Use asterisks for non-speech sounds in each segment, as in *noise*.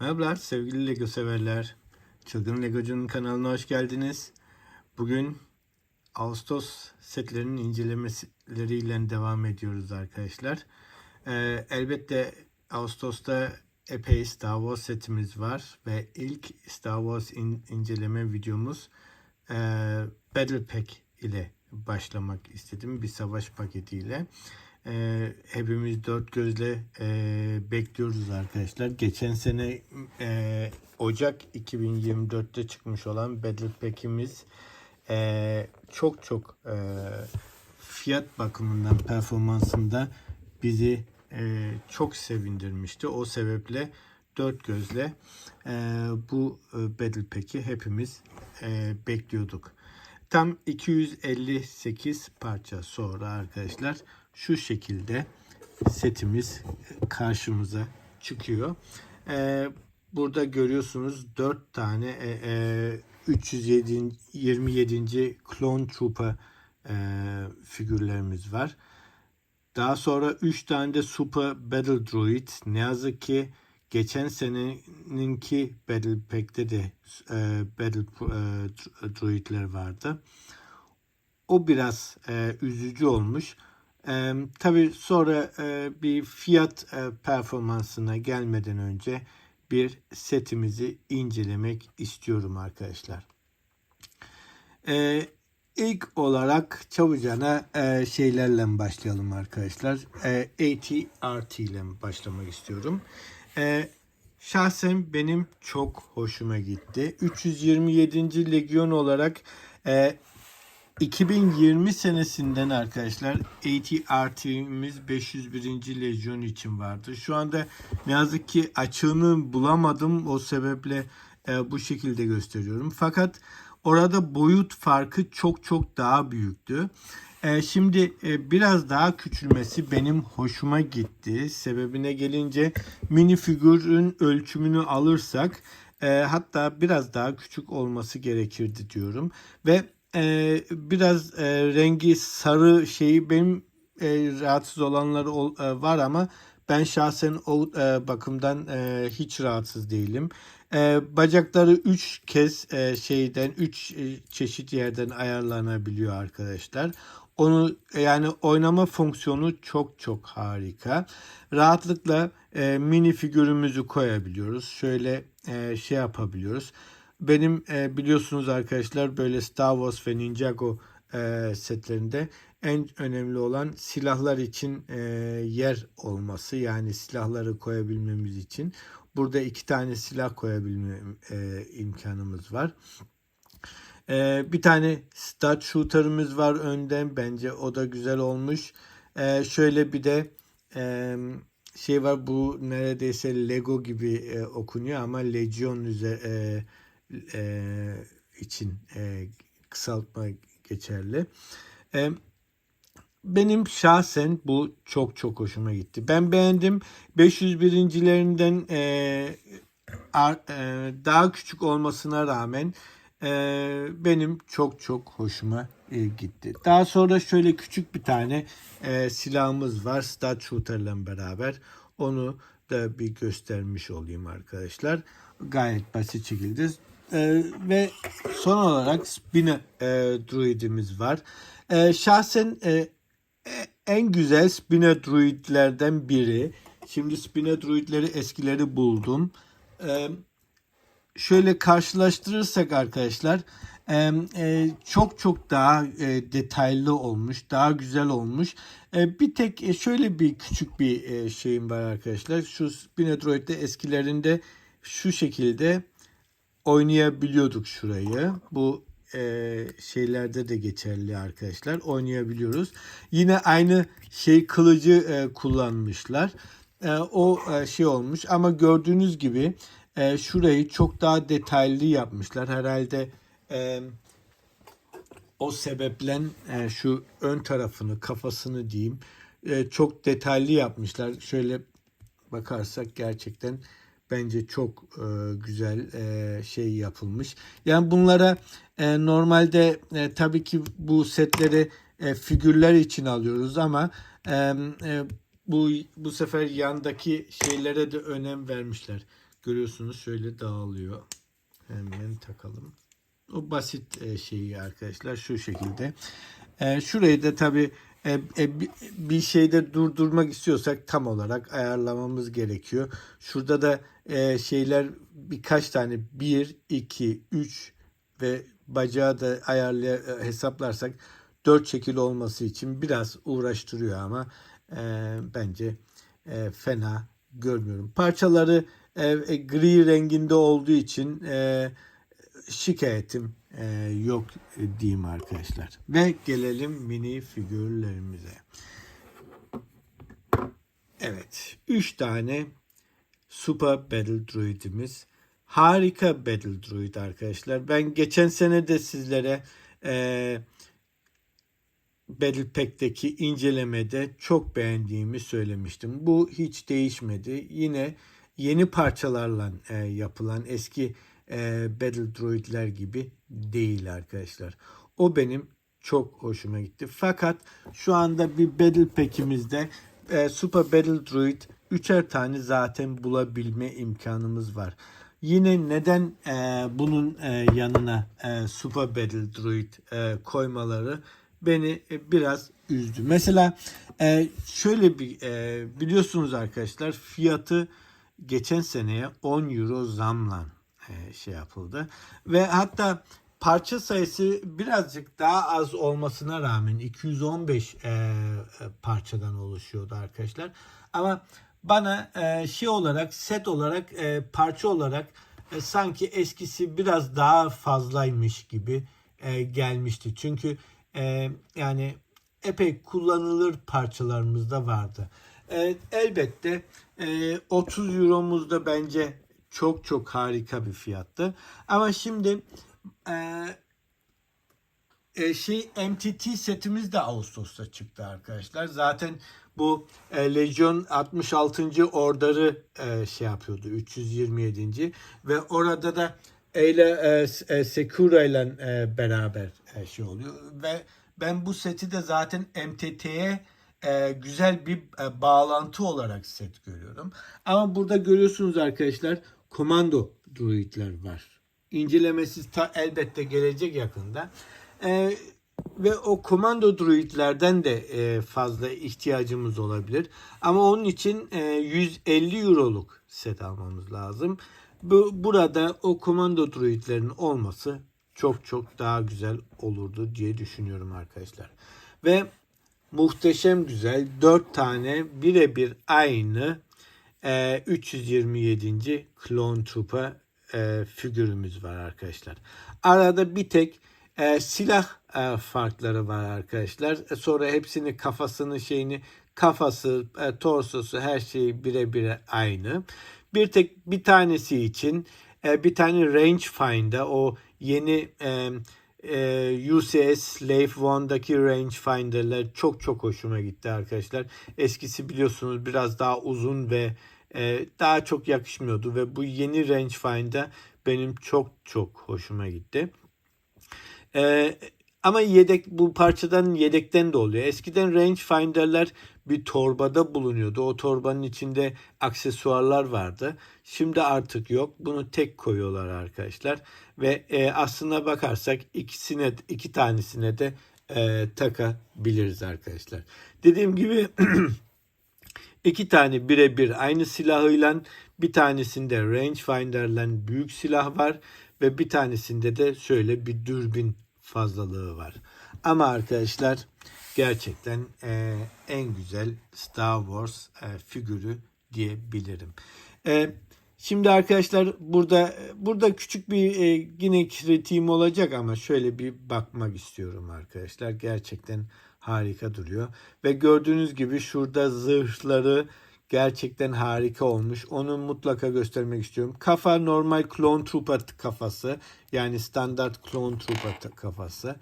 Merhabalar sevgili Lego severler. Çılgın Legocu'nun kanalına hoş geldiniz. Bugün Ağustos setlerinin incelemeleriyle devam ediyoruz arkadaşlar. Ee, elbette Ağustos'ta epey Star Wars setimiz var ve ilk Star Wars in- inceleme videomuz e, Battle Pack ile başlamak istedim. Bir savaş paketiyle. Ee, hepimiz dört gözle e, bekliyoruz arkadaşlar. Geçen sene e, Ocak 2024'te çıkmış olan Battle Pack'imiz e, çok çok e, fiyat bakımından performansında bizi e, çok sevindirmişti. O sebeple dört gözle e, bu e, Battle Pack'i hepimiz e, bekliyorduk. Tam 258 parça sonra arkadaşlar şu şekilde setimiz karşımıza çıkıyor. Ee, burada görüyorsunuz 4 tane e, e, 307 27. Clone Trooper e, figürlerimiz var. Daha sonra 3 tane de Super Battle Droid. Ne yazık ki geçen seneninki Battle Pack'te de e, Battle e, Droid'ler vardı. O biraz e, üzücü olmuş. E, Tabi sonra e, bir fiyat e, performansına gelmeden önce bir setimizi incelemek istiyorum arkadaşlar. E, ilk olarak çabucana e, şeylerle başlayalım arkadaşlar. E, AT-RT ile başlamak istiyorum. E, şahsen benim çok hoşuma gitti. 327. Legyon olarak e, 2020 senesinden arkadaşlar AT-RT'miz 501. Lejyon için vardı. Şu anda ne yazık ki açığını bulamadım. O sebeple e, bu şekilde gösteriyorum. Fakat orada boyut farkı çok çok daha büyüktü. E, şimdi e, biraz daha küçülmesi benim hoşuma gitti. Sebebine gelince mini figürün ölçümünü alırsak e, hatta biraz daha küçük olması gerekirdi diyorum. Ve e, biraz e, rengi sarı şeyi benim e, rahatsız olanları ol, e, var ama ben şahsen o e, bakımdan e, hiç rahatsız değilim. E, bacakları 3 kez e, şeyden 3 çeşit yerden ayarlanabiliyor arkadaşlar. Onu yani oynama fonksiyonu çok çok harika. Rahatlıkla e, mini figürümüzü koyabiliyoruz. Şöyle e, şey yapabiliyoruz. Benim e, biliyorsunuz arkadaşlar böyle Star Wars ve Ninjago e, setlerinde en önemli olan silahlar için e, yer olması. Yani silahları koyabilmemiz için. Burada iki tane silah koyabilme e, imkanımız var. E, bir tane stud shooter'ımız var önden. Bence o da güzel olmuş. E, şöyle bir de e, şey var bu neredeyse Lego gibi e, okunuyor ama Legion üzerine e, için e, kısaltma geçerli. E, benim şahsen bu çok çok hoşuma gitti. Ben beğendim. 501.lerinden e, ar, e, daha küçük olmasına rağmen e, benim çok çok hoşuma e, gitti. Daha sonra şöyle küçük bir tane e, silahımız var. Shooter'la beraber. Onu da bir göstermiş olayım arkadaşlar. Gayet basit şekilde ee, ve son olarak Spina e, druidimiz var. E, şahsen e, en güzel Spina druidlerden biri. Şimdi Spina druidleri eskileri buldum. E, şöyle karşılaştırırsak arkadaşlar e, e, çok çok daha e, detaylı olmuş, daha güzel olmuş. E, bir tek e, şöyle bir küçük bir e, şeyim var arkadaşlar. Şu Spina druid'de eskilerinde şu şekilde oynayabiliyorduk şurayı. Bu e, şeylerde de geçerli arkadaşlar. Oynayabiliyoruz. Yine aynı şey kılıcı e, kullanmışlar. E, o e, şey olmuş ama gördüğünüz gibi e, şurayı çok daha detaylı yapmışlar. Herhalde e, o sebeple e, şu ön tarafını kafasını diyeyim e, çok detaylı yapmışlar. Şöyle bakarsak gerçekten bence çok e, güzel e, şey yapılmış. Yani bunlara e, normalde e, tabii ki bu setleri e, figürler için alıyoruz ama e, e, bu bu sefer yandaki şeylere de önem vermişler. görüyorsunuz şöyle dağılıyor. Hemen takalım. O basit e, şeyi arkadaşlar şu şekilde. E, şurayı da tabi bir şeyde durdurmak istiyorsak tam olarak ayarlamamız gerekiyor. Şurada da e, şeyler birkaç tane 1, 2, 3 ve bacağı da ayarlay hesaplarsak 4 şekil olması için biraz uğraştırıyor ama e, bence e, fena görmüyorum. Parçaları e, e, gri renginde olduğu için e, şikayetim e, yok e, diyeyim arkadaşlar. Ve gelelim mini figürlerimize. Evet. 3 tane Super Battle Druid'imiz. Harika Battle Druid arkadaşlar. Ben geçen sene de sizlere e, Battle Pack'teki incelemede çok beğendiğimi söylemiştim. Bu hiç değişmedi. Yine yeni parçalarla e, yapılan eski e, Battle Droid'ler gibi değil arkadaşlar. O benim çok hoşuma gitti. Fakat şu anda bir Battle Pack'imizde e, Super Battle Droid üçer tane zaten bulabilme imkanımız var. Yine neden e, bunun e, yanına e, Super Battle Droid e, koymaları beni e, biraz üzdü. Mesela e, şöyle bir e, biliyorsunuz arkadaşlar fiyatı geçen seneye 10 euro zamla e, şey yapıldı. Ve hatta parça sayısı birazcık daha az olmasına rağmen 215 e, e, parçadan oluşuyordu arkadaşlar. Ama bana e, şey olarak set olarak e, parça olarak e, sanki eskisi biraz daha fazlaymış gibi e, gelmişti. Çünkü e, yani epey kullanılır parçalarımız da vardı. E, elbette e, 30 euromuz da bence çok çok harika bir fiyattı. Ama şimdi e, e, şey MTT setimiz de Ağustos'ta çıktı arkadaşlar. Zaten bu e, Legion 66. ordarı e, şey yapıyordu 327. ve orada da Eyle e, Sekura ile e, beraber e, şey oluyor ve ben bu seti de zaten MTT'ye e, güzel bir e, bağlantı olarak set görüyorum. Ama burada görüyorsunuz arkadaşlar komando druidler var. İncelemesi ta, elbette gelecek yakında. E, ve o komando druidlerden de e, fazla ihtiyacımız olabilir. Ama onun için e, 150 euroluk set almamız lazım. Bu, burada o komando druidlerin olması çok çok daha güzel olurdu diye düşünüyorum arkadaşlar. Ve muhteşem güzel 4 tane birebir aynı e, 327. Clone Trooper e, figürümüz var arkadaşlar. Arada bir tek e, silah e, farkları var arkadaşlar. E, sonra hepsini kafasını şeyini kafası, e, torsosu her şeyi birebir aynı. Bir tek bir tanesi için e, bir tane rangefinder o yeni e, e, UCS Slave One'daki rangefinder'lar çok çok hoşuma gitti arkadaşlar. Eskisi biliyorsunuz biraz daha uzun ve e, daha çok yakışmıyordu ve bu yeni rangefinder benim çok çok hoşuma gitti. E, ama yedek bu parçadan yedekten de oluyor. Eskiden rangefinder'lar bir torbada bulunuyordu. O torbanın içinde aksesuarlar vardı. Şimdi artık yok. Bunu tek koyuyorlar arkadaşlar. Ve e, aslına bakarsak ikisine iki tanesine de e, takabiliriz arkadaşlar. Dediğim gibi *clears throat* iki tane birebir aynı silahıyla bir tanesinde rangefinder'la büyük silah var ve bir tanesinde de şöyle bir dürbün fazlalığı var. Ama arkadaşlar gerçekten e, en güzel Star Wars e, figürü diyebilirim. E, şimdi arkadaşlar burada burada küçük bir e, yine kritiğim olacak ama şöyle bir bakmak istiyorum arkadaşlar. Gerçekten harika duruyor. Ve gördüğünüz gibi şurada zırhları gerçekten harika olmuş. Onu mutlaka göstermek istiyorum. Kafa normal Clone Trooper kafası. Yani standart Clone Trooper kafası.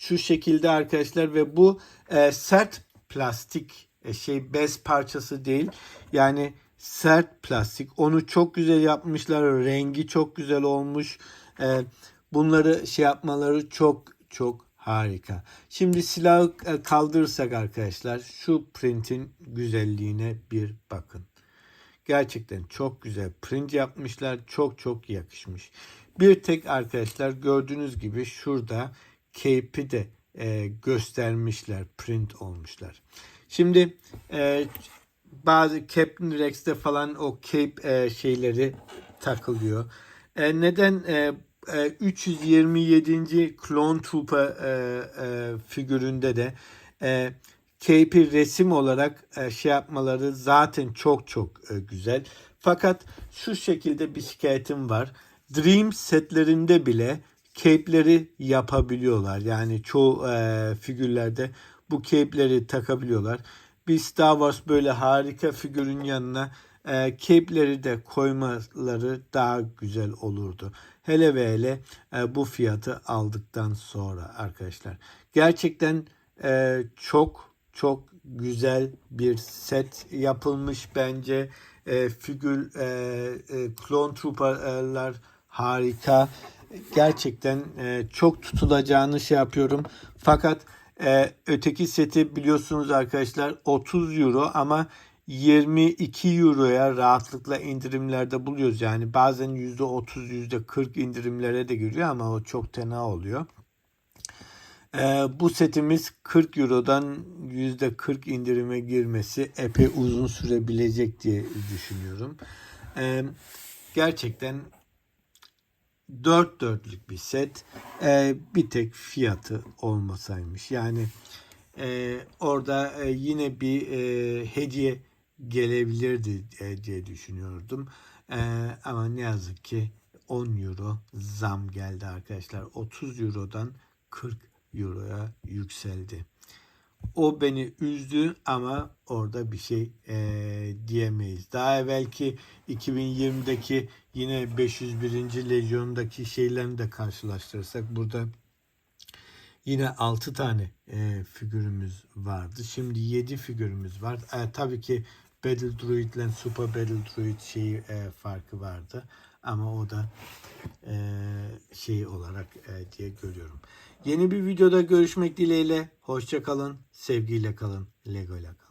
Şu şekilde arkadaşlar ve bu e, sert plastik e, şey bez parçası değil. Yani sert plastik. Onu çok güzel yapmışlar. Rengi çok güzel olmuş. E, bunları şey yapmaları çok çok harika. Şimdi silahı e, kaldırırsak arkadaşlar şu printin güzelliğine bir bakın. Gerçekten çok güzel print yapmışlar. Çok çok yakışmış. Bir tek arkadaşlar gördüğünüz gibi şurada cape'i de e, göstermişler. Print olmuşlar. Şimdi e, bazı Captain Rex'te falan o cape e, şeyleri takılıyor. E, neden e, e, 327. Clone Trooper e, e, figüründe de e, cape'i resim olarak e, şey yapmaları zaten çok çok e, güzel. Fakat şu şekilde bir şikayetim var. Dream setlerinde bile cape'leri yapabiliyorlar. Yani çoğu e, figürlerde bu cape'leri takabiliyorlar. Bir Star Wars böyle harika figürün yanına e, cape'leri de koymaları daha güzel olurdu. Hele ve hele e, bu fiyatı aldıktan sonra arkadaşlar. Gerçekten e, çok çok güzel bir set yapılmış bence. E, figür e, e, Clone Trooper'lar harika. Gerçekten e, çok tutulacağını şey yapıyorum. Fakat e, öteki seti biliyorsunuz arkadaşlar 30 euro ama 22 euroya rahatlıkla indirimlerde buluyoruz. Yani bazen %30 %40 indirimlere de giriyor ama o çok tena oluyor. Ee, bu setimiz 40 Euro'dan %40 indirime girmesi epey uzun sürebilecek diye düşünüyorum. Ee, gerçekten dört dörtlük bir set. Ee, bir tek fiyatı olmasaymış. Yani e, orada e, yine bir e, hediye gelebilirdi e, diye düşünüyordum. E, ama ne yazık ki 10 euro zam geldi arkadaşlar. 30 eurodan 40 euroya yükseldi. O beni üzdü ama orada bir şey e, diyemeyiz. Daha evvelki 2020'deki yine 501. Lejyon'daki şeylerini de karşılaştırırsak burada yine 6 tane e, figürümüz vardı. Şimdi 7 figürümüz var. E, tabii ki Battle Druid ile Super Battle Druid şeyi e, farkı vardı. Ama o da e, şey olarak e, diye görüyorum. Yeni bir videoda görüşmek dileğiyle. Hoşça kalın, sevgiyle kalın, Lego ile kalın.